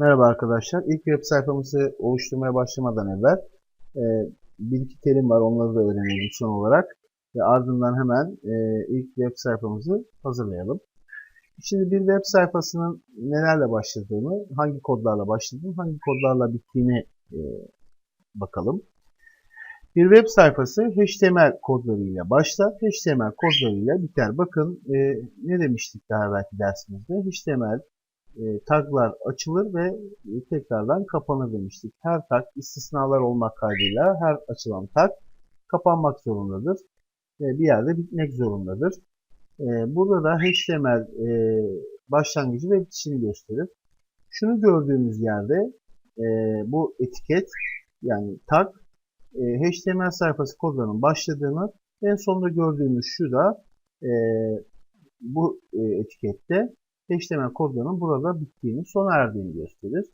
Merhaba arkadaşlar. İlk web sayfamızı oluşturmaya başlamadan evvel e, bir iki terim var. Onları da öğrenelim son olarak. Ve ardından hemen e, ilk web sayfamızı hazırlayalım. Şimdi bir web sayfasının nelerle başladığını, hangi kodlarla başladığını, hangi kodlarla bittiğini e, bakalım. Bir web sayfası HTML kodlarıyla başlar, HTML kodlarıyla biter. Bakın e, ne demiştik daha belki dersimizde? HTML e, taglar açılır ve e, tekrardan kapanır demiştik. Her tag istisnalar olmak kaydıyla her açılan tag kapanmak zorundadır. E, bir yerde bitmek zorundadır. E, burada da HTML e, başlangıcı ve bitişini gösterir. Şunu gördüğümüz yerde bu etiket yani tag HTML sayfası kodlarının başladığını en sonunda gördüğümüz şu da bu etikette HTML kodlarının burada bittiğini, sona erdiğini gösterir.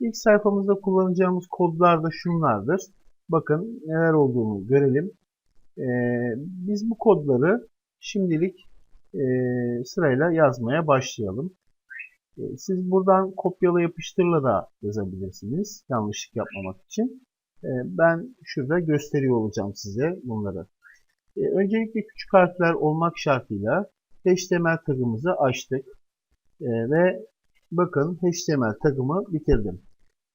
İlk sayfamızda kullanacağımız kodlar da şunlardır. Bakın neler olduğunu görelim. Ee, biz bu kodları şimdilik e, sırayla yazmaya başlayalım. Ee, siz buradan kopyala yapıştırla da yazabilirsiniz. Yanlışlık yapmamak için. Ee, ben şurada gösteriyor olacağım size bunları. Ee, öncelikle küçük harfler olmak şartıyla HTML tagımızı açtık. Ee, ve bakın HTML tagımı bitirdim.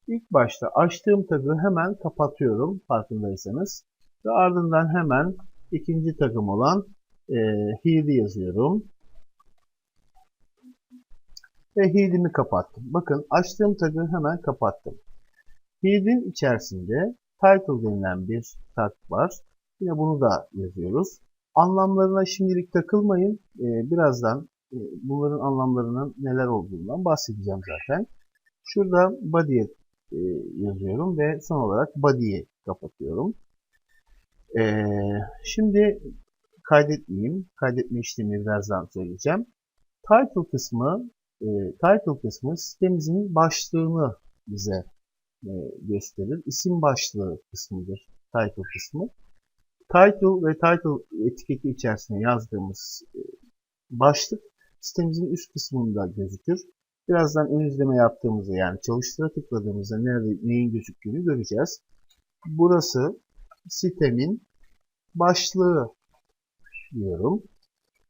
İlk başta açtığım tagı hemen kapatıyorum farkındaysanız. Ve ardından hemen ikinci tagım olan e, head'i yazıyorum. Ve head'imi kapattım. Bakın açtığım tagı hemen kapattım. Head'in içerisinde title denilen bir tag var. Yine bunu da yazıyoruz. Anlamlarına şimdilik takılmayın. Ee, birazdan e, bunların anlamlarının neler olduğundan bahsedeceğim zaten. Şurada body'ye e, yazıyorum ve son olarak body'yi kapatıyorum. E, şimdi kaydetmeyeyim. Kaydetme işlemi birazdan söyleyeceğim. Title kısmı title kısmı sitemizin başlığını bize gösterir. İsim başlığı kısmıdır title kısmı. Title ve title etiketi içerisine yazdığımız başlık sitemizin üst kısmında gözükür. Birazdan ön izleme yaptığımızda yani çalıştıra tıkladığımızda nerede neyin gözüktüğünü göreceğiz. Burası sitemin başlığı diyorum.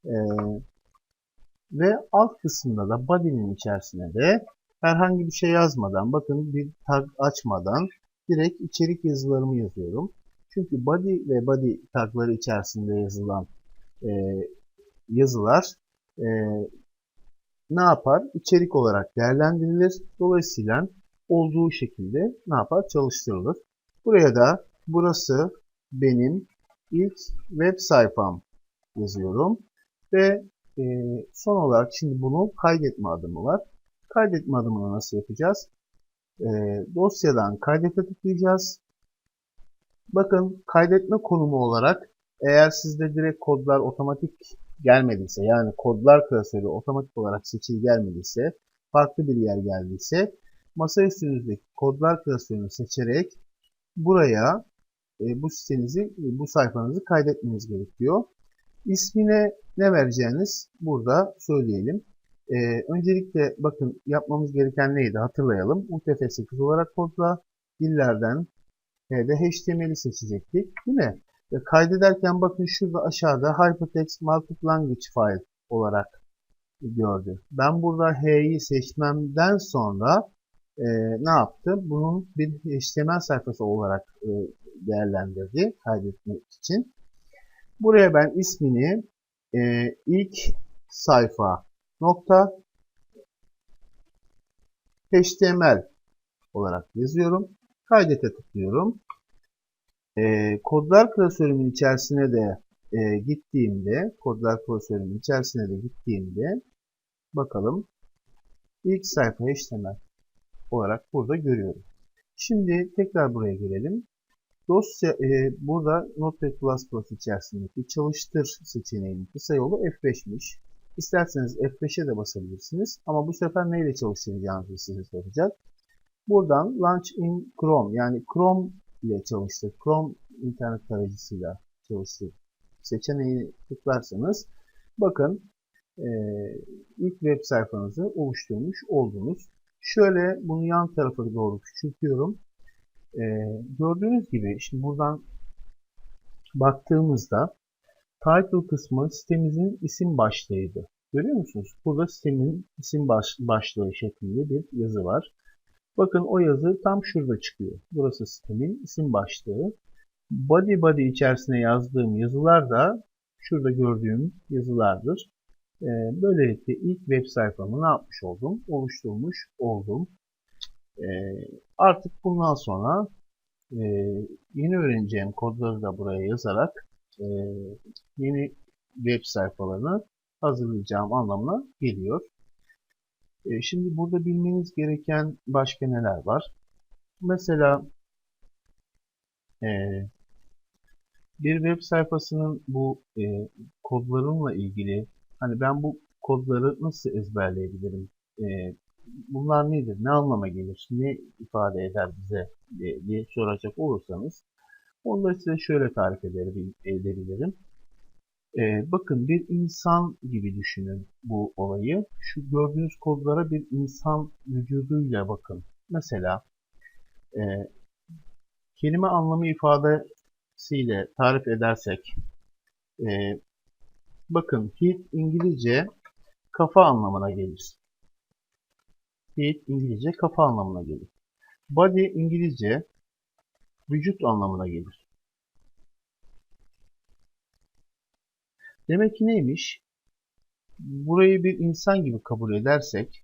Ee, ve alt kısmında da body'nin içerisine de herhangi bir şey yazmadan bakın bir tag açmadan direkt içerik yazılarımı yazıyorum. Çünkü body ve body tagları içerisinde yazılan e, yazılar e, ne yapar? İçerik olarak değerlendirilir. Dolayısıyla olduğu şekilde ne yapar? Çalıştırılır. Buraya da burası benim ilk web sayfam yazıyorum. Ve e, son olarak şimdi bunu kaydetme adımı var. Kaydetme adımını nasıl yapacağız? E, dosyadan kaydete tıklayacağız. Bakın kaydetme konumu olarak eğer sizde direkt kodlar otomatik gelmediyse yani kodlar klasörü otomatik olarak seçili gelmediyse farklı bir yer geldiyse masa üstünüzdeki kodlar klasörünü seçerek buraya e, bu sitenizi, e, bu sayfanızı kaydetmeniz gerekiyor. İsmine ne vereceğiniz burada söyleyelim. E, öncelikle bakın yapmamız gereken neydi hatırlayalım. UTF-8 olarak kodla dillerden de HTML'i seçecektik değil mi? Ve kaydederken bakın şurada aşağıda Hypertext Multiple Language File olarak gördü. Ben burada H'yi seçmemden sonra e, ne yaptı? Bunun bir HTML sayfası olarak e, değerlendirdi kaydetmek için. Buraya ben ismini e, ilk sayfa nokta HTML olarak yazıyorum. Kaydete tıklıyorum. E, kodlar klasörümün içerisine de e, gittiğimde, kodlar klasörümün içerisine de gittiğimde bakalım ilk sayfa HTML olarak burada görüyorum. Şimdi tekrar buraya gelelim. Dosya e, burada Notepad++ içerisindeki çalıştır seçeneğinin kısa yolu F5'miş. İsterseniz F5'e de basabilirsiniz. Ama bu sefer neyle çalıştıracağınızı size soracak. Buradan Launch in Chrome yani Chrome ile çalıştır. Chrome internet tarayıcısıyla çalıştır seçeneği tıklarsanız bakın e, ilk web sayfanızı oluşturmuş oldunuz. Şöyle bunu yan tarafa doğru küçültüyorum. Ee, gördüğünüz gibi şimdi buradan baktığımızda title kısmı sitemizin isim başlığıydı. Görüyor musunuz? Burada sitemin isim baş, başlığı şeklinde bir yazı var. Bakın o yazı tam şurada çıkıyor. Burası sitemin isim başlığı. Body body içerisine yazdığım yazılar da şurada gördüğüm yazılardır. Ee, böylelikle ilk web sayfamı ne yapmış oldum? Oluşturmuş oldum. Ee, artık bundan sonra e, yeni öğreneceğim kodları da buraya yazarak e, yeni web sayfalarını hazırlayacağım anlamına geliyor. E, şimdi burada bilmeniz gereken başka neler var? Mesela e, bir web sayfasının bu e, kodlarımla ilgili hani ben bu kodları nasıl ezberleyebilirim? E, bunlar nedir? Ne anlama gelir? Ne ifade eder bize diye, soracak olursanız da size şöyle tarif edebilirim. Ee, bakın bir insan gibi düşünün bu olayı. Şu gördüğünüz kodlara bir insan vücuduyla bakın. Mesela e, kelime anlamı ifadesiyle tarif edersek e, bakın head İngilizce kafa anlamına gelir. Head İngilizce kafa anlamına gelir. Body İngilizce vücut anlamına gelir. Demek ki neymiş? Burayı bir insan gibi kabul edersek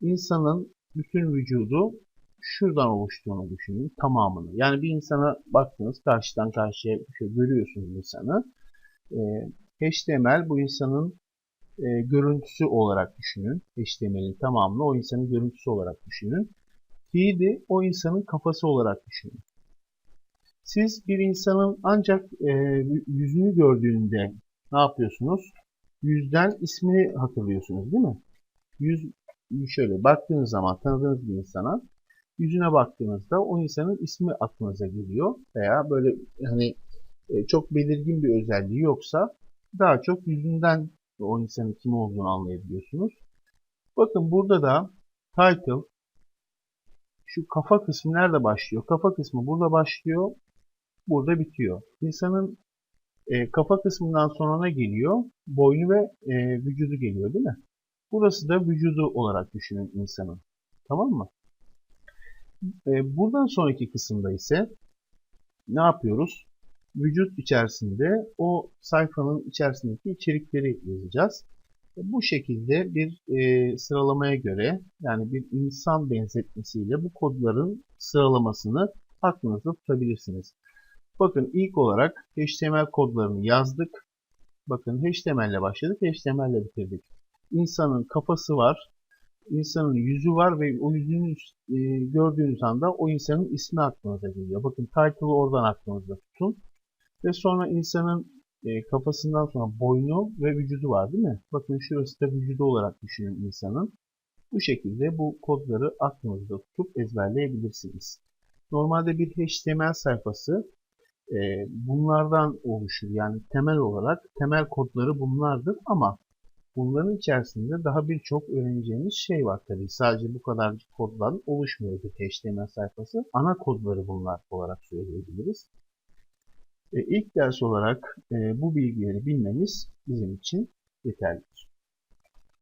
insanın bütün vücudu şuradan oluştuğunu düşünün tamamını. Yani bir insana baktınız karşıdan karşıya görüyorsunuz insanı. E, HTML bu insanın e, görüntüsü olarak düşünün. HTML'in tamamını o insanın görüntüsü olarak düşünün. Feed'i o insanın kafası olarak düşünün. Siz bir insanın ancak e, yüzünü gördüğünde ne yapıyorsunuz? Yüzden ismini hatırlıyorsunuz değil mi? Yüz şöyle baktığınız zaman tanıdığınız bir insana yüzüne baktığınızda o insanın ismi aklınıza geliyor veya böyle hani e, çok belirgin bir özelliği yoksa daha çok yüzünden o insanın kim olduğunu anlayabiliyorsunuz. Bakın burada da title şu kafa kısmı nerede başlıyor? Kafa kısmı burada başlıyor, burada bitiyor. İnsanın e, kafa kısmından sonra ne geliyor? Boynu ve e, vücudu geliyor değil mi? Burası da vücudu olarak düşünün insanın. Tamam mı? E, buradan sonraki kısımda ise ne yapıyoruz? Vücut içerisinde o sayfanın içerisindeki içerikleri yazacağız. E, bu şekilde bir e, sıralamaya göre yani bir insan benzetmesiyle bu kodların sıralamasını aklınızda tutabilirsiniz. Bakın ilk olarak HTML kodlarını yazdık. Bakın HTML ile başladık, HTML ile bitirdik. İnsanın kafası var, insanın yüzü var ve o yüzünü e, gördüğünüz anda o insanın ismi aklınıza geliyor. Bakın title'ı oradan aklınızda tutun. Ve sonra insanın e, kafasından sonra boynu ve vücudu var değil mi? Bakın şurası da vücudu olarak düşünün insanın. Bu şekilde bu kodları aklınızda tutup ezberleyebilirsiniz. Normalde bir HTML sayfası e, bunlardan oluşur. Yani temel olarak temel kodları bunlardır ama bunların içerisinde daha birçok öğreneceğimiz şey var tabii. Sadece bu kadar kodlar oluşmuyor bir HTML sayfası. Ana kodları bunlar olarak söyleyebiliriz. E, ilk ders olarak e, bu bilgileri bilmemiz bizim için yeterlidir.